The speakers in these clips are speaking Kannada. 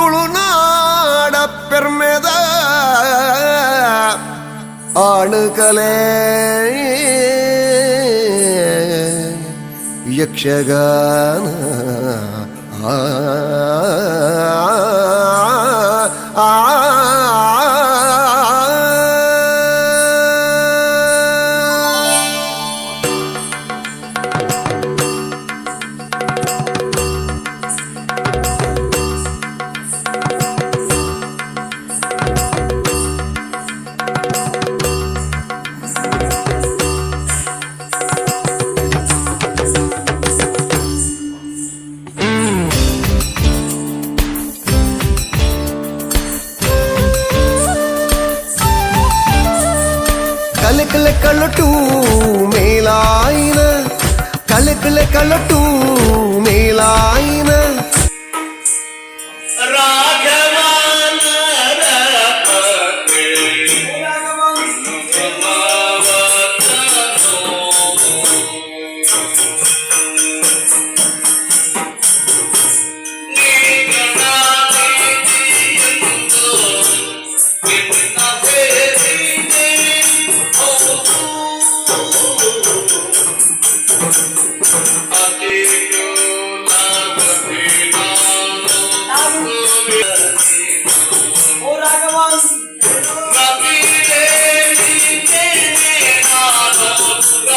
துளுநாட பெருமித ஆணுகலே യക്ഷഗാന కలకల కలటు మేలాయిన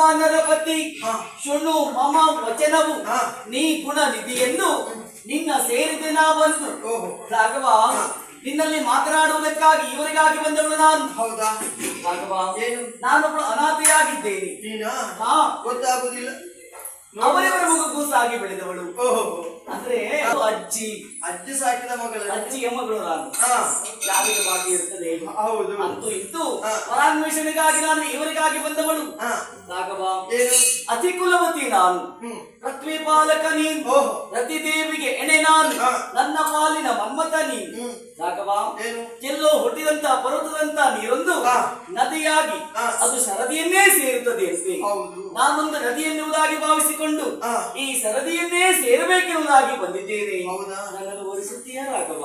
ರಾಘವ ಪತಿ. ಶೃಣು ಮಮ ವಚನವು. ನೀ ಗುಣ ನಿಧಿಯನ್ನು ನಿನ್ನ ಸೇರಿದೆ ನಾ ಬಂದು. ಓಹೋ. ರಾಘವ ನಿನ್ನಲ್ಲಿ ಮಾತನಾಡುವುದಕ್ಕಾಗಿ ಇವರಿಗಾಗಿ ಬಂದವಳು ನಾನು. ಹೌದಾ? ರಾಘವ ಏನು? ನಾನೊಬ್ಬಳು ಅನಾಥೆಯಾಗಿದ್ದೇನೆ. ಗೊತ್ತಾಗುದಿಲ್ಲ. ಅವರಿವರ ಮಗು ಕೂಸಾಗಿ ಬೆಳೆದವಳು. ಓಹೋ. ಅಂದ್ರೆ ಅದು ಅಜ್ಜಿ. ಅಜ್ಜಿ ಸಾಕಿದ ಮಗಳು ಅಜ್ಜಿಯ ಮಗಳು ನಾನು. ಯಾರಿಗೆ ಬಾಕಿ ಇರ್ತದೆ ಹೌದು. ಅಂತೂ ಇತ್ತು. ಪರಾನ್ವೇಷಣೆಗಾಗಿ ನಾನು ಇವರಿಗಾಗಿ ಬಂದವಳು. ಅತಿ ಕುಲವತಿ ನಾನು. ಪೃಥ್ವಿ ಪಾಲಕ ನೀನು. ಪ್ರತಿ ದೇವಿಗೆ ಎಣೆ ನಾನು. ನನ್ನ ಪಾಲಿನ ಮಮ್ಮತ ನೀನು. ಎಲ್ಲೋ ಹುಟ್ಟಿದಂತ ಪರ್ವತದಂತ ನೀರೊಂದು. ನದಿಯಾಗಿ. ಅದು ಸರದಿಯನ್ನೇ ಸೇರುತ್ತದೆ ಅಂತೆ. ನಾನೊಂದು ನದಿಯನ್ನುವುದಾಗಿ ಭಾವಿಸಿಕೊಂಡು. ಈ ಸರದಿಯನ್ನೇ ಸೇರಬೇಕೆನ್ನುವುದಾಗಿ ಬಂದಿದ್ದೇನೆ ಹೌದಾ? ನನ್ನನ್ನು ಓಡಿಸುತ್ತೀಯ ರಾಘವ?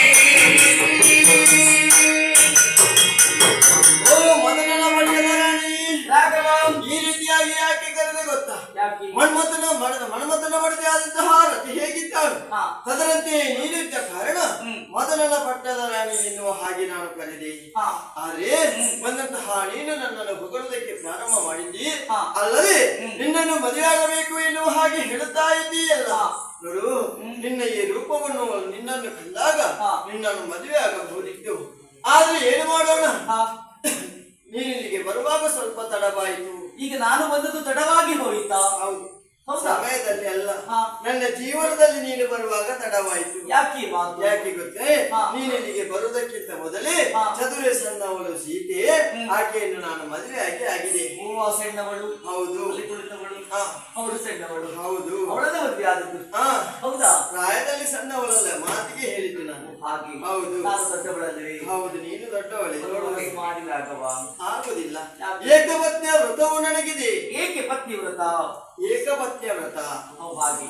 ಆದಂತಹ ರತಿ ಹೇಗಿದ್ದಾಳು ಅದರಂತೆ ನೀನಿದ್ದ ಕಾರಣ ಮೊದಲೆಲ್ಲ ಮದನನ ಪಟ್ಟದ ರಾಣಿ ಎನ್ನುವ ಹಾಗೆ ನಾನು ಕರೆದೆ. ಆದ್ರೆ ಬಂದಂತಹ ನೀನು ನನ್ನನ್ನು ಹೊಗಳುವುದಕ್ಕೆ ಪ್ರಾರಂಭ ಮಾಡಿದ್ದಿ. ಅಲ್ಲದೆ ನಿನ್ನನ್ನು ಮದುವೆಯಾಗಬೇಕು ಎನ್ನುವ ಹಾಗೆ ಹೇಳುತ್ತಾ ಇದ್ದೀಯಲ್ಲ. ನೋಡು ನಿನ್ನ ಈ ರೂಪವನ್ನು ನಿನ್ನನ್ನು ಕಂಡಾಗ. ನಿನ್ನನ್ನು ಮದುವೆ ಆಗಬಹುದಿತ್ತು ಆದ್ರೆ ಏನು ಮಾಡೋಣ. ನೀನಿಲ್ಲಿಗೆ ಬರುವಾಗ ಸ್ವಲ್ಪ ತಡವಾಯಿತು. ಈಗ ನಾನು ಬಂದದ್ದು ತಡವಾಗಿ ಹೋಯಿತಾ? ಹೌದಾ? ಸಮಯದಲ್ಲಿ ಅಲ್ಲ. ನನ್ನ ಜೀವನದಲ್ಲಿ ನೀನು ಬರುವಾಗ ತಡವಾಯಿತು. ಯಾಕೆ ಮಾತು? ಯಾಕೆ ಗೊತ್ತೇ. ನೀನು ಇಲ್ಲಿಗೆ ಬರುವುದಕ್ಕಿಂತ ಮೊದಲೇ. ಚದುರೆ ಸಣ್ಣವಳು ಸೀತೆ. ಆಕೆಯನ್ನು ನಾನು ಮದುವೆ ಆಗಿ ಆಗಿದೆ. ಸಣ್ಣವಳು. ಹೌದು. ಕುಳಿತವಳು ಅವಳು ಸಣ್ಣವಳು. ಹೌದು. ಅವಳದ ಮದುವೆ ಆದದ್ದು. ಹೌದಾ? ಪ್ರಾಯದಲ್ಲಿ ಸಣ್ಣವಳಲ್ಲ ಮಾತಿಗೆ ಹೇಳಿದ್ದು ನಾನು. ಹಾಗೆ. ಹೌದು. ನಾನು ದೊಡ್ಡವಳಲ್ಲವೇ? ಹೌದು ನೀನು ದೊಡ್ಡವಳೆ. ಮಾಡಿದಾಗವಾ? ಆಗುದಿಲ್ಲ? ಏಕಪತ್ನಿಯ ವ್ರತವು ನನಗಿದೆ. ಏಕೆ ಪತ್ನಿ ವ್ರತ ಏಕಪತ್ನಿಯ ವ್ರತ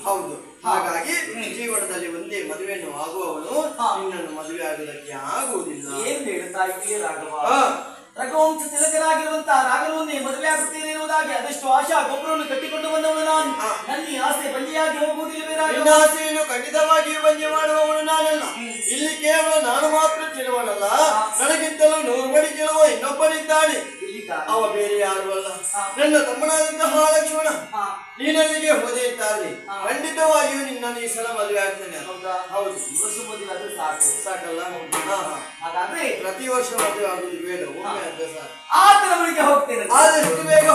ಹೌದು ಹಾಗಾಗಿ ಜೀವನದಲ್ಲಿ ಒಂದೇ ಮದುವೆಯನ್ನು ಆಗುವವನು. ನಿನ್ನನ್ನು ಮದುವೆ ಆಗುವುದಕ್ಕೆ ಆಗುವುದಿಲ್ಲ. ಏನ್ ಹೇಳ್ತಾ ಇದೆಯೇ ರಾಘವ. ರಘುವಂಶ ತಿಲಕರಾಗಿರುವಂತಹ ರಾಘವನ್ನೇ ಮದುವೆ ಆಗುತ್ತೇನೆ ಎನ್ನುವುದಾಗಿ ಅದೆಷ್ಟು ಆಶಾ ಗೊಬ್ಬರವನ್ನು ಕಟ್ಟಿಕೊಂಡು ಬಂದವನು ನಾನು. ನನ್ನ ಆಸೆ ಹೋಗುವುದಿಲ್ಲವೇ ನಿನ್ನ ರಾಘವ? ಆಸೆಯನ್ನು ಖಂಡಿತವಾಗಿ ಬಂಜೆ ಮಾಡುವವನು ನಾನಲ್ಲ. ಇಲ್ಲಿ ಕೇವಲ ನಾನು ಮಾತ್ರ ಚೆಲುವನಲ್ಲ ನನಗಿಂತಲೂ ನೂರು ಬಡಿ ಚೆಲುವ ಇನ್ನೊಬ್ಬನಿದ್ದಾನೆ. ಅವ ಬೇರೆ ಯಾರು ಅಲ್ಲ. ನನ್ನ ತಮ್ಮನಾದಂತಹ ಲಕ್ಷ್ಮಣ. ನೀನಲ್ಲಿಗೆ ಹೋದೆ ಇದ್ದಾಗಲಿ ಹಾ. ಖಂಡಿತವಾಗಿಯೂ ನಿನ್ನ ಈ ಸಲ ಮದುವೆ ಆಗ್ತೇನೆ. ಹೌದಾ? ಹೌದು. ವರ್ಷ ಮದುವೆ ಆದ್ರೆ ಸಾಕು. ಸಾಕಲ್ಲ? ಹಾಗಾದ್ರೆ ಪ್ರತಿ ವರ್ಷ ಮದುವೆ ಆಗುದು ಬೇಡ. ಒಮ್ಮೆ ಆದ್ರೆ ಸಾಕು. ಬಳಿಗೆ ಹೋಗ್ತೇನೆ. ಆದಷ್ಟು ಬೇಗ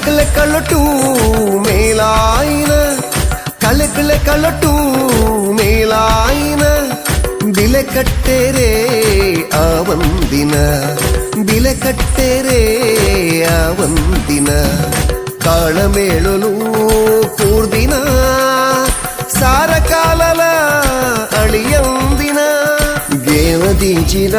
కలకల కలటు మేలాయిన కలకల కలటు ಮೇಲಾಯಿನ ಬಿಲೆ ಕಟ್ಟೆರೆ ಆವಂದಿನ ಬಿಲೆ ಕಟ್ಟೆರೆ ಆವಂದಿನ ಕಾಳಮೇಳಲು ಕೂರ್ದಿನ ಸಾರ ಕಾಲಲ ಅಳಿಯಂದಿನ ಗೇವದಿಂಚಿನ